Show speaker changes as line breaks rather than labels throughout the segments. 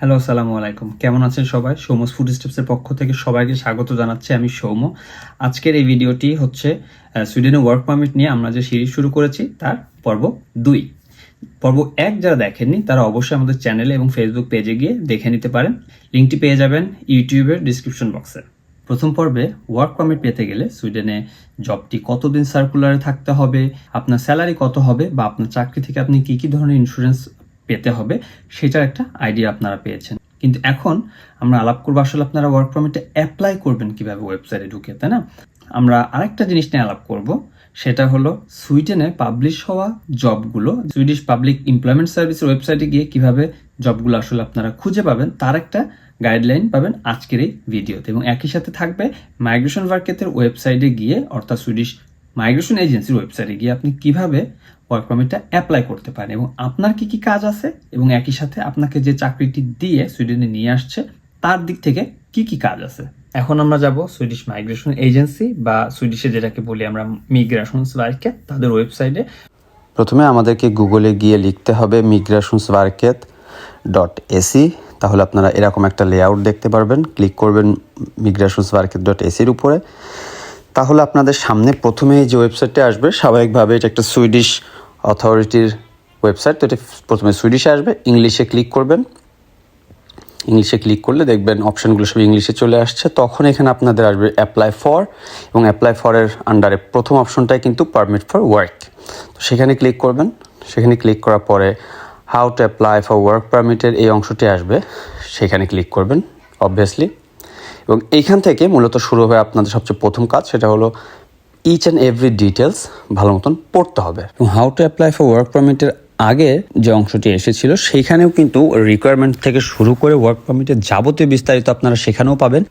Hello, আসসালামু আলাইকুম। কেমন আছেন সবাই? সৌমস ফুড স্টেপসের পক্ষ থেকে সবাইকে স্বাগত জানাচ্ছি আমি সৌম। আজকের এই ভিডিওটি হচ্ছে সুইডেনে ওয়ার্ক পারমিট নিয়ে আমরা যে সিরিজ শুরু করেছি, তার পর্ব দুই। পর্ব এক যারা দেখেননি, তারা অবশ্যই আমাদের চ্যানেলে এবং ফেসবুক পেজে গিয়ে দেখে নিতে পারেন। লিঙ্কটি পেয়ে যাবেন ইউটিউবের ডিসক্রিপশন বক্সে প্রথম পর্বে ওয়ার্ক পারমিট পেতে গেলে সুইডেনে জবটি কতদিন সার্কুলারে থাকতে হবে, আপনার স্যালারি কত হবে বা আপনার চাকরি থেকে আপনি কি কি ধরনের ইন্স্যুরেন্স পেতে হবে, সেটার একটা আইডিয়া আপনারা পেয়েছেন। কিন্তু এখন আমরা আলাপ করব, আসলে আপনারা ওয়ার্ক পারমিটে অ্যাপ্লাই করবেন কীভাবে ওয়েবসাইটে ঢুকে, তাই না? আমরা আরেকটা জিনিস নিয়ে আলাপ করব, সেটা হলো সুইডেনে পাবলিশ হওয়া জবগুলো সুইডিশ পাবলিক এমপ্লয়মেন্ট সার্ভিসের ওয়েবসাইটে গিয়ে কীভাবে জবগুলো আসলে আপনারা খুঁজে পাবেন, তার একটা গাইডলাইন পাবেন আজকের এই ভিডিওতে এবং একই সাথে থাকবে মাইগ্রেশন ওয়ার্কেতের ওয়েবসাইটে গিয়ে, অর্থাৎ সুইডিশ মাইগ্রেশন এজেন্সির ওয়েবসাইটে গিয়ে আপনি কীভাবে ওয়ার্ক পারমিটটা অ্যাপ্লাই করতে পারেন এবং আপনার কি কি কাজ আছে এবং একই সাথে আপনাকে যে চাকরিটি দিয়ে সুইডেনে নিয়ে আসছে তার দিক থেকে কি কি কাজ আছে? এখন আমরা যাব সুইডিশ মাইগ্রেশন এজেন্সি বা সুইডিশে যেটাকে বলি আমরা মিগ্রেশন ওয়ার্কে তাদের ওয়েবসাইটে।
প্রথমে আমাদেরকে গুগলে গিয়ে লিখতে হবে মিগ্রেশনসভার্কেত ডট এসি তাহলে আপনারা এরকম একটা লেআউট দেখতে পারবেন। ক্লিক করবেন মিগ্রেশনসভার্কেত ডট এসির উপরে। তাহলে আপনাদের সামনে প্রথমে যে ওয়েবসাইটটা আসবে, স্বাভাবিকভাবে এটা একটা সুইডিশ অথরিটির ওয়েবসাইট। তো এটা প্রথমে সুইডিশে আসবে ইংলিশে ক্লিক করবেন। ইংলিশে ক্লিক করলে দেখবেন অপশানগুলো সব ইংলিশে চলে আসছে। তখন এখানে আপনাদের আসবে অ্যাপ্লাই ফর এবং অ্যাপ্লাই ফরের আন্ডারে প্রথম অপশনটাই কিন্তু পারমিট ফর ওয়ার্ক তো সেখানে ক্লিক করবেন। সেখানে ক্লিক করার পরে how to apply for work পারমিটের এই অংশটি আসবে। সেখানে ক্লিক করবেন অবভিয়াসলি এবং এইখান থেকে মূলত শুরু হবে আপনাদের সবচেয়ে প্রথম কাজ, সেটা হলো ইচ অ্যান্ড এভরি ডিটেলস ভালো মতন পড়তে হবে। এবং how to apply for work পারমিটের আগে যে অংশটি এসেছিল সেইখানেও কিন্তু রিকোয়ারমেন্ট থেকে শুরু করে ওয়ার্ক পারমিটের যাবতীয় বিস্তারিত আপনারা সেখানেও পাবেন।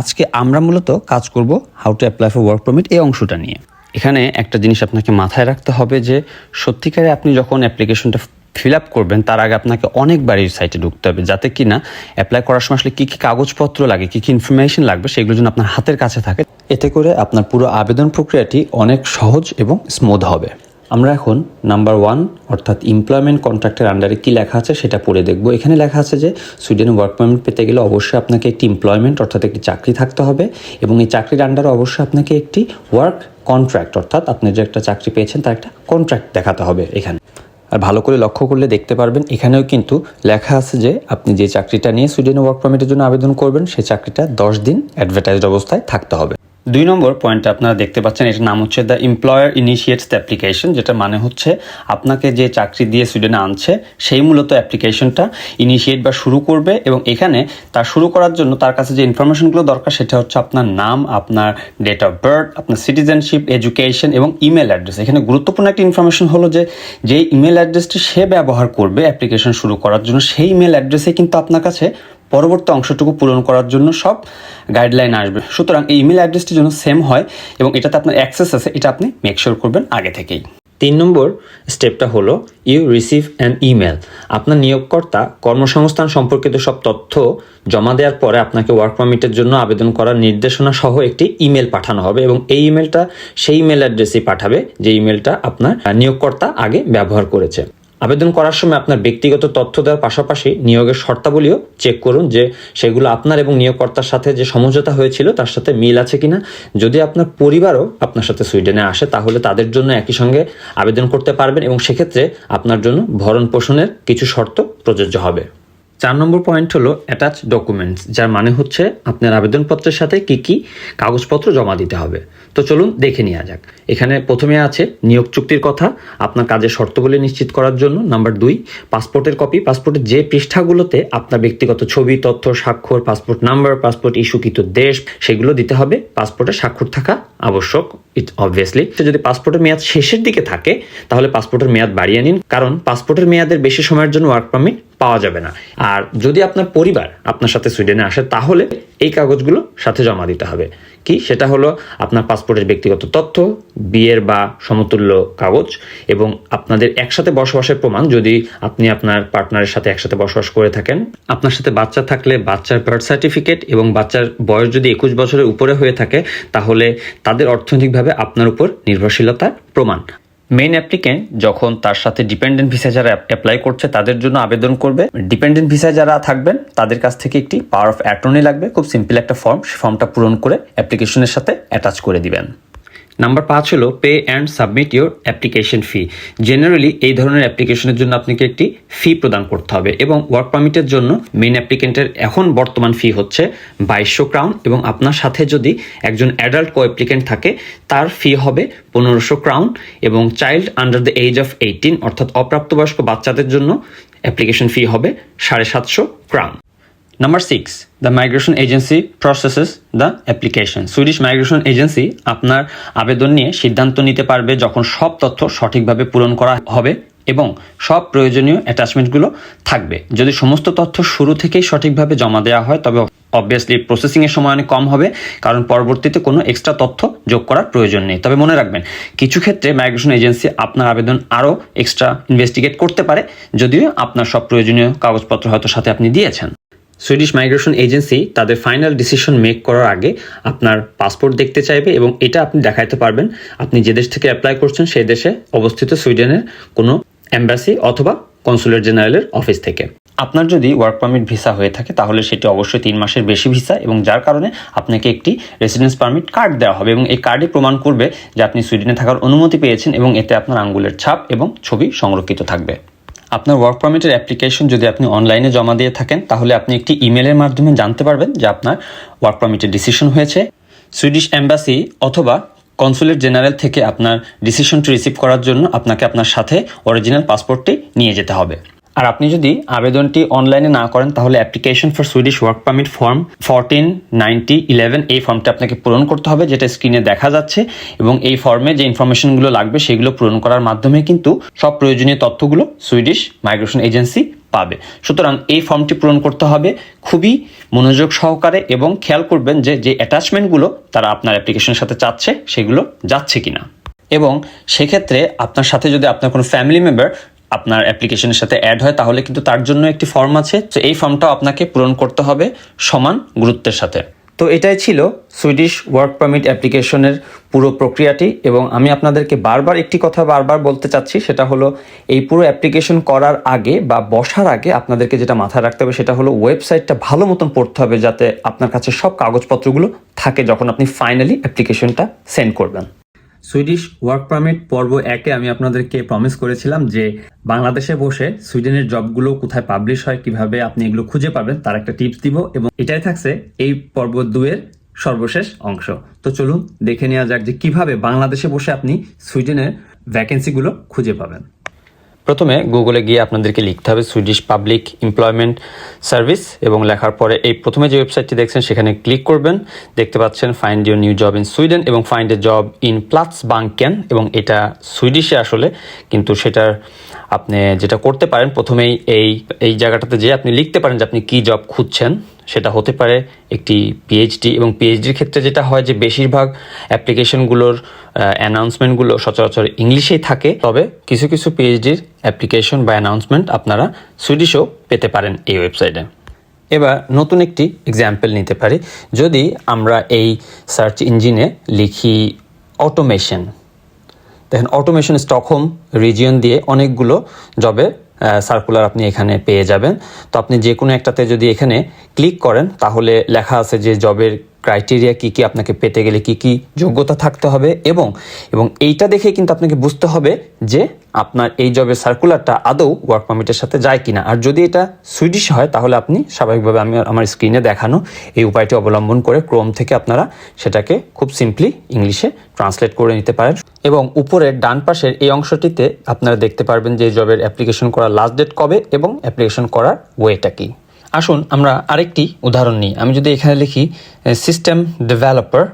আজকে আমরা মূলত কাজ করব how to apply for work permit এই অংশটা নিয়ে। এখানে একটা জিনিস আপনাকে মাথায় রাখতে হবে যে সত্যিকারে আপনি যখন অ্যাপ্লিকেশনটা ফিল আপ করবেন, তার আগে আপনাকে অনেকবার এই সাইটে ঢুকতে হবে। যাতে কি না অ্যাপ্লাই করার সময় আসলে কী কী কাগজপত্র লাগে, কী কী ইনফরমেশন লাগবে, সেগুলো যেন আপনার হাতের কাছে থাকে। এতে করে আপনার পুরো আবেদন প্রক্রিয়াটি অনেক সহজ এবং স্মুথ হবে। আমরা এখন নাম্বার ওয়ান অর্থাৎ এমপ্লয়মেন্ট কন্ট্রাক্টের আন্ডারে কী লেখা আছে সেটা পড়ে দেখব। এখানে লেখা আছে যে সুইডেনে ওয়ার্ক পারমিট পেতে গেলে অবশ্যই আপনাকে একটি এমপ্লয়মেন্ট অর্থাৎ একটি চাকরি থাকতে হবে এবং এই চাকরির আন্ডারে অবশ্যই আপনাকে একটি ওয়ার্ক কন্ট্রাক্ট অর্থাৎ আপনি যে একটা চাকরি পেয়েছেন, তার একটা কন্ট্রাক্ট দেখাতে হবে এখানে। আর ভালো করে লক্ষ্য করলে দেখতে পারবেন, এখানেও কিন্তু লেখা আছে যে আপনি যে চাকরিটা নিয়ে সুইডেনে ওয়ার্ক পারমিটের জন্য আবেদন করবেন সেই চাকরিটা দশ দিন অ্যাডভার্টাইজড অবস্থায় থাকতে হবে। দুই নম্বর পয়েন্টটা আপনারা দেখতে পাচ্ছেন, এটার নাম হচ্ছে the employer initiates the application যেটা মানে হচ্ছে আপনাকে যে চাকরি দিয়ে সুইডেনে আনছে, সেই মূলত অ্যাপ্লিকেশনটা ইনিশিয়েট বা শুরু করবে এবং এখানে তার শুরু করার জন্য তার কাছে যে ইনফরমেশনগুলো দরকার, সেটা হচ্ছে আপনার নাম, আপনার ডেট অফ বার্থ আপনার সিটিজেনশিপ এডুকেশন এবং ইমেল অ্যাড্রেস এখানে গুরুত্বপূর্ণ একটা ইনফরমেশন হলো যে যে ইমেল অ্যাড্রেসটি সে ব্যবহার করবে অ্যাপ্লিকেশন শুরু করার জন্য, সেই ইমেল অ্যাড্রেসে কিন্তু আপনার কাছে পরবর্তী অংশটুকু পূরণ করার জন্য সব গাইডলাইন আসবে। সুতরাং এই ইমেল অ্যাড্রেসটি যেন সেম হয় এবং এটাতে আপনার অ্যাক্সেস আছে, এটা আপনি মেকশোর করবেন আগে থেকেই। তিন নম্বর স্টেপটা হলো ইউ রিসিভ অ্যান ইমেল আপনার নিয়োগকর্তা কর্মসংস্থান সম্পর্কিত সব তথ্য জমা দেওয়ার পরে আপনাকে ওয়ার্ক পারমিটের জন্য আবেদন করার নির্দেশনা সহ একটি ইমেল পাঠানো হবে এবং এই ইমেলটা সেই ইমেল অ্যাড্রেসেই পাঠাবে যে ইমেলটা আপনার নিয়োগকর্তা আগে ব্যবহার করেছে। আবেদন করার সময় আপনার ব্যক্তিগত তথ্য দেওয়ার পাশাপাশি নিয়োগের শর্তাবলীও চেক করুন যে সেগুলো আপনার এবং নিয়োগকর্তার সাথে যে সমঝোতা হয়েছিল তার সাথে মিল আছে কিনা। যদি আপনার পরিবারও আপনার সাথে সুইডেনে আসে, তাহলে তাদের জন্য একই সঙ্গে আবেদন করতে পারবেন এবং সেক্ষেত্রে আপনার জন্য ভরণ পোষণের কিছু শর্ত প্রযোজ্য হবে। চার নম্বর পয়েন্ট হলো অ্যাটাচ ডকুমেন্টস যার মানে হচ্ছে আপনার আবেদনপত্রের সাথে কি কি কাগজপত্র জমা দিতে হবে। তো চলুন দেখে নেওয়া যাক। এখানে প্রথমে আছে নিয়োগ চুক্তির কথা, আপনার কাজের শর্তগুলি নিশ্চিত করার জন্য। নাম্বার দুই, পাসপোর্টের কপি। পাসপোর্টের যে পৃষ্ঠাগুলোতে আপনার ব্যক্তিগত ছবি, তথ্য, স্বাক্ষর, পাসপোর্ট নাম্বার, পাসপোর্ট ইস্যুকৃত দেশ, সেগুলো দিতে হবে। পাসপোর্টে স্বাক্ষর থাকা আবশ্যক ইট অবভিয়াসলি যদি পাসপোর্টের মেয়াদ শেষের দিকে থাকে, তাহলে পাসপোর্টের মেয়াদ বাড়িয়ে নিন, কারণ পাসপোর্টের মেয়াদের বেশি সময়ের জন্য ওয়ার্ক পারমিট পাওয়া যাবে না। আর যদি আপনার পরিবার আপনার সাথে সুইডেনে আসে, তাহলে এই কাগজগুলো সাথে জমা দিতে হবে। কি? সেটা হলো আপনার পাসপোর্টের ব্যক্তিগত তথ্য, বিয়ের বা সমতুল্য কাগজ এবং আপনাদের একসাথে বসবাসের প্রমাণ যদি আপনি আপনার পার্টনারের সাথে একসাথে বসবাস করে থাকেন। আপনার সাথে বাচ্চা থাকলে বাচ্চার বার্থ সার্টিফিকেট এবং বাচ্চার বয়স যদি একুশ বছরের উপরে হয়ে থাকে, তাহলে তাদের অর্থনৈতিকভাবে আপনার উপর নির্ভরশীলতার প্রমাণ।
মেইন অ্যাপ্লিকেন্ট যখন তার সাথে ডিপেন্ডেন্ট ভিসা যারা অ্যাপ্লাই করছে, তাদের জন্য আবেদন করবে। ডিপেন্ডেন্ট ভিসা যারা থাকবেন, তাদের কাছ থেকে একটি পাওয়ার অফ অ্যাটর্নি লাগবে। খুব সিম্পল একটা ফর্ম সেই ফর্মটা পূরণ করে অ্যাপ্লিকেশনের সাথে অ্যাটাচ করে দিবেন। নাম্বার পাঁচ হলো pay and submit your application fee generally এই ধরনের অ্যাপ্লিকেশনের জন্য আপনাকে একটি ফি প্রদান করতে হবে এবং ওয়ার্ক পারমিটের জন্য মেন অ্যাপ্লিকেন্টের এখন বর্তমান ফি হচ্ছে বাইশশো ক্রাউন এবং আপনার সাথে যদি একজন অ্যাডাল্ট কো অ্যাপ্লিকেন্ট থাকে, তার ফি হবে পনেরোশো ক্রাউন এবং child under the age of eighteen অর্থাৎ অপ্রাপ্তবয়স্ক বাচ্চাদের জন্য অ্যাপ্লিকেশন ফি হবে সাড়ে সাতশো crown number six the migration agency processes the application Swedish migration agency আপনার আবেদন নিয়ে সিদ্ধান্ত নিতে পারবে যখন সব তথ্য সঠিকভাবে পূরণ করা হবে এবং সব প্রয়োজনীয় অ্যাটাচমেন্টগুলো থাকবে। যদি সমস্ত তথ্য শুরু থেকেই সঠিকভাবে জমা দেওয়া হয়, তবে অবভিয়াসলি প্রসেসিংয়ের সময় অনেক কম হবে, কারণ পরবর্তীতে কোনো এক্সট্রা তথ্য যোগ করার প্রয়োজন নেই। তবে মনে রাখবেন, কিছু ক্ষেত্রে মাইগ্রেশন এজেন্সি আপনার আবেদন আরও এক্সট্রা ইনভেস্টিগেট করতে পারে, যদিও আপনার সব প্রয়োজনীয় কাগজপত্র হয়তো সাথে আপনি দিয়েছেন। সুইডিশ মাইগ্রেশন এজেন্সি তাদের ফাইনাল ডিসিশন মেক করার আগে আপনার পাসপোর্ট দেখতে চাইবে এবং এটা আপনি দেখাইতে পারবেন। আপনি যে দেশ থেকে অ্যাপ্লাই করছেন সেই দেশে অবস্থিত সুইডেনের কোনো এম্বাসি অথবা কনসুলেট জেনারেলের অফিস থেকে। আপনার যদি ওয়ার্ক পারমিট ভিসা হয়ে থাকে, তাহলে সেটি অবশ্যই তিন মাসের বেশি ভিসা এবং যার কারণে আপনাকে একটি রেসিডেন্স পারমিট কার্ড দেওয়া হবে এবং এই কার্ডই প্রমাণ করবে যে আপনি সুইডেনে থাকার অনুমতি পেয়েছেন এবং এতে আপনার আঙ্গুলের ছাপ এবং ছবি সংরক্ষিত থাকবে। আপনার ওয়ার্ক পারমিটের অ্যাপ্লিকেশন যদি আপনি অনলাইনে জমা দিয়ে থাকেন, তাহলে আপনি একটি ইমেলের মাধ্যমে জানতে পারবেন যে আপনার ওয়ার্ক পারমিটের ডিসিশন হয়েছে। সুইডিশ অ্যাম্বাসি অথবা কনসুলেট জেনারেল থেকে আপনার ডিসিশনটি রিসিভ করার জন্য আপনাকে আপনার সাথে অরিজিনাল পাসপোর্টটি নিয়ে যেতে হবে। আর আপনি যদি আবেদনটি অনলাইনে না করেন, তাহলে application for Swedish work permit form fourteen ninety eleven এই ফর্মটা আপনাকে পূরণ করতে হবে, যেটা স্ক্রিনে দেখা যাচ্ছে। এবং এই ফর্মে যে ইনফরমেশনগুলো লাগবে, সেগুলো পূরণ করার মাধ্যমে কিন্তু সব প্রয়োজনীয় তথ্যগুলো সুইডিশ মাইগ্রেশন এজেন্সি পাবে। সুতরাং এই ফর্মটি পূরণ করতে হবে খুবই মনোযোগ সহকারে এবং খেয়াল করবেন যে যে অ্যাটাচমেন্টগুলো তারা আপনার অ্যাপ্লিকেশনের সাথে চাচ্ছে, সেগুলো যাচ্ছে কিনা। এবং সেক্ষেত্রে আপনার সাথে যদি আপনার কোনো ফ্যামিলি মেম্বার আপনার অ্যাপ্লিকেশনের সাথে অ্যাড হয়, তাহলে কিন্তু তার জন্য একটি ফর্ম আছে। তো এই ফর্মটাও আপনাকে পূরণ করতে হবে সমান গুরুত্বের সাথে। তো এটাই ছিল সুইডিশ ওয়ার্ক পারমিট অ্যাপ্লিকেশনের পুরো প্রক্রিয়াটি এবং আমি আপনাদেরকে বারবার একটি কথা বারবার বলতে চাচ্ছি, সেটা হলো এই পুরো অ্যাপ্লিকেশন করার আগে বা বসার আগে আপনাদেরকে যেটা মাথায় রাখতে হবে সেটা হলো ওয়েবসাইটটা ভালো মতন পড়তে হবে যাতে আপনার কাছে সব কাগজপত্রগুলো থাকে যখন আপনি ফাইনালি অ্যাপ্লিকেশনটা সেন্ড করবেন। সুইডিশ ওয়ার্ক পারমিট পর্ব একে আমি আপনাদেরকে প্রমিস করেছিলাম যে বাংলাদেশে বসে সুইডেনের জবগুলো কোথায় পাবলিশ হয়, কীভাবে আপনি এগুলো খুঁজে পাবেন, তার একটা টিপস দিব এবং এটাই থাকছে এই পর্ব দুয়ের সর্বশেষ অংশ। তো চলুন দেখে নেওয়া যাক যে কীভাবে বাংলাদেশে বসে আপনি সুইডেনের ভ্যাকেন্সিগুলো খুঁজে পাবেন। প্রথমে গুগলে গিয়ে আপনাদেরকে লিখতে হবে সুইডিশ পাবলিক এমপ্লয়মেন্ট সার্ভিস এবং লেখার পরে এই প্রথমে যে ওয়েবসাইটটি দেখছেন, সেখানে ক্লিক করবেন। দেখতে পাচ্ছেন find your new job in Sweden এবং find a job in plus বাংকেন এবং এটা সুইডিশে আসলে, কিন্তু সেটার আপনি যেটা করতে পারেন, প্রথমেই এই এই জায়গাটাতে যে আপনি লিখতে পারেন যে আপনি কি জব খুঁজছেন। সেটা হতে পারে একটি পিএইচডি এবং পিএইচডির ক্ষেত্রে যেটা হয় যে বেশিরভাগ অ্যাপ্লিকেশনগুলোর অ্যানাউন্সমেন্টগুলো সচরাচর ইংলিশেই থাকে। তবে কিছু কিছু পিএইচডির অ্যাপ্লিকেশন বা অ্যানাউন্সমেন্ট আপনারা সুইডিশও পেতে পারেন এই ওয়েবসাইটে এবার নতুন একটি এক্সাম্পল নিতে পারি। যদি আমরা এই সার্চ ইঞ্জিনে লিখি অটোমেশন দেখেন অটোমেশন স্টকহোম রিজিয়ন দিয়ে অনেকগুলো জবে সার্কুলার আপনি এখানে পেয়ে যাবেন। তো আপনি যে কোনো একটাতে যদি এখানে ক্লিক করেন, তাহলে লেখা আছে যে জবের ক্রাইটেরিয়া কি কি আপনাকে পেতে গেলে কি কি যোগ্যতা থাকতে হবে এবং এবং এইটা দেখে কিন্তু আপনাকে বুঝতে হবে যে আপনার এই জবের সার্কুলারটা আদৌ ওয়ার্ক পারমিটের সাথে যায় কিনা। আর যদি এটা সুইডিশ হয়, তাহলে আপনি স্বাভাবিকভাবে আমি আমার স্ক্রিনে দেখানো এই উপায়টি অবলম্বন করে ক্রোম থেকে আপনারা সেটাকে খুব সিম্পলি ইংলিশে ট্রান্সলেট করে নিতে পারেন। এবং উপরের ডান পাশের এই অংশটিতে আপনারা দেখতে পারবেন যে জবের অ্যাপ্লিকেশন করার লাস্ট ডেট কবে এবং অ্যাপ্লিকেশন করার ওয়েটা কি। আসুন আমরা আরেকটি উদাহরণ নিই। আমি যদি এখানে লিখি সিস্টেম ডেভেলপার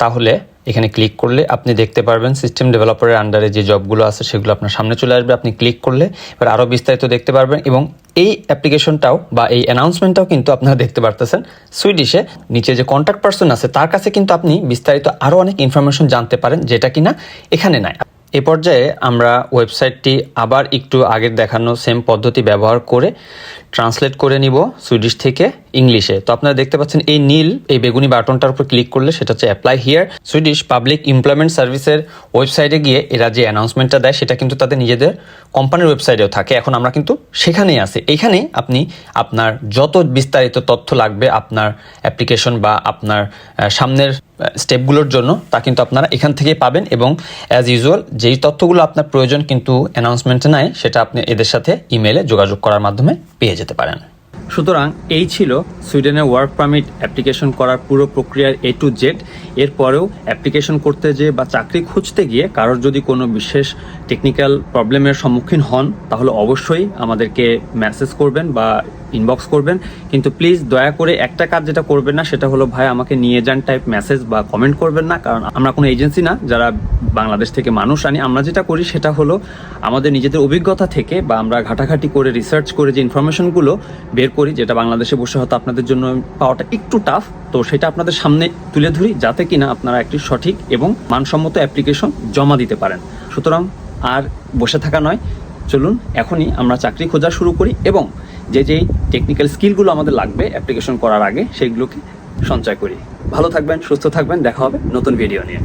তাহলে এখানে ক্লিক করলে আপনি দেখতে পারবেন সিস্টেম ডেভেলপারের আন্ডারে যে জবগুলো আছে, সেগুলো আপনার সামনে চলে আসবে। আপনি ক্লিক করলে এবার আরও বিস্তারিত দেখতে পারবেন এবং এই অ্যাপ্লিকেশনটাও বা এই অ্যানাউন্সমেন্টটাও কিন্তু আপনারা দেখতে পারতেছেন। সুইডিশে নিচে যে কন্ট্যাক্ট পার্সন আছে, তার কাছে কিন্তু আপনি বিস্তারিত আরও অনেক ইনফরমেশন জানতে পারেন, যেটা কিনা এখানে নাই। এ পর্যায়ে আমরা ওয়েবসাইটটি আবার একটু আগের দেখানো সেম পদ্ধতি ব্যবহার করে ট্রান্সলেট করে নিব সুইডিশ থেকে ইংলিশে তো আপনারা দেখতে পাচ্ছেন এই নীল, এই বেগুনি বাটনটার উপর ক্লিক করলে সেটা হচ্ছে apply here Swedish public employment সার্ভিসের ওয়েবসাইটে গিয়ে এরা যে অ্যানাউন্সমেন্টটা দেয়, সেটা কিন্তু তাদের নিজেদের কোম্পানির ওয়েবসাইটেও থাকে। এখন আমরা কিন্তু সেখানেই আছি। এখানেই আপনি আপনার যত বিস্তারিত তথ্য লাগবে, আপনার অ্যাপ্লিকেশন বা আপনার সামনের স্টেপগুলোর জন্য, তা কিন্তু আপনারা এখান থেকেই পাবেন এবং অ্যাজ ইউজুয়াল যেই তথ্যগুলো আপনার প্রয়োজন কিন্তু অ্যানাউন্সমেন্টে নেয় সেটা আপনি এদের সাথে ইমেলে যোগাযোগ করার মাধ্যমে পেয়ে যেতে পারেন সুতরাং এই ছিল সুইডেনে ওয়ার্ক পারমিট অ্যাপ্লিকেশন করার পুরো প্রক্রিয়ার এ টু জেড এরপরেও অ্যাপ্লিকেশন করতে যেয়ে বা চাকরি খুঁজতে গিয়ে কারোর যদি কোনো বিশেষ টেকনিক্যাল প্রবলেমের সম্মুখীন হন, তাহলে অবশ্যই আমাদেরকে মেসেজ করবেন বা ইনবক্স করবেন। কিন্তু প্লিজ দয়া করে একটা কাজ যেটা করবেন না, সেটা হলো, ভাই, আমাকে নিয়ে যান টাইপ মেসেজ বা কমেন্ট করবেন না, কারণ আমরা কোনো এজেন্সি না, যারা বাংলাদেশ থেকে মানুষ আনি। আমরা যেটা করি, সেটা হলো, আমাদের নিজেদের অভিজ্ঞতা থেকে বা আমরা ঘাটাঘাটি করে রিসার্চ করে যে ইনফরমেশনগুলো বের করি, যেটা বাংলাদেশে বসে হয়তো আপনাদের জন্য পাওয়াটা একটু টাফ তো সেটা আপনাদের সামনে তুলে ধরি যাতে কিনা আপনারা একটি সঠিক এবং মানসম্মত অ্যাপ্লিকেশন জমা দিতে পারেন। সুতরাং আর বসে থাকা নয়, চলুন এখনই আমরা চাকরি খোঁজা শুরু করি এবং যে যেই টেকনিক্যাল স্কিলগুলো আমাদের লাগবে অ্যাপ্লিকেশন করার আগে, সেইগুলোকে সঞ্চয় করি। ভালো থাকবেন, সুস্থ থাকবেন, দেখা হবে নতুন ভিডিও নিয়ে।